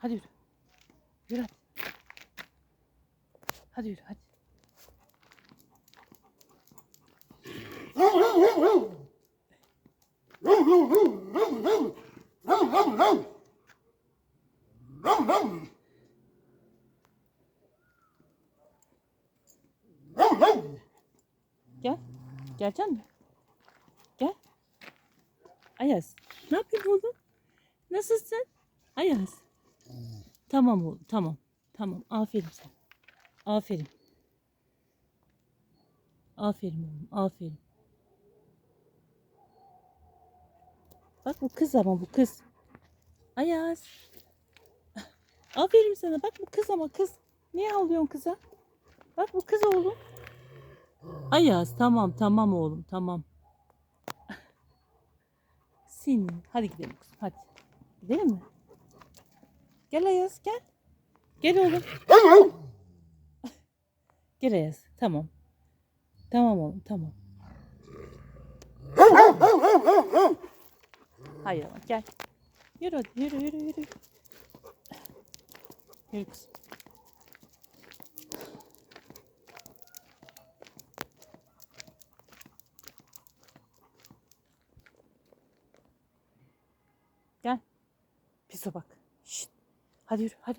Hadi yürü. Yürü hadi. Hadi yürü hadi. Gel. Gelecek mi? Gel. Ayaz. Ne yapıyorsun oğlum? Nasılsın? Ayaz. Tamam oğlum tamam. Tamam aferin sana. Aferin. Aferin oğlum aferin. Bak bu kız ama bu kız. Ayaz. Aferin sana bak bu kız ama kız. Niye ağlıyorsun kıza? Bak bu kız oğlum. Ayaz tamam tamam oğlum tamam. Senin. Hadi gidelim kızım hadi. Gidelim mi? Gel Ayaz gel. Gel oğlum. Gel Ayaz tamam. Tamam oğlum tamam. Hayır ama gel. Yürü hadi yürü yürü yürü. Yürü kızım. Gel. Pisa bak. Şşt. Hadi yürü hadi.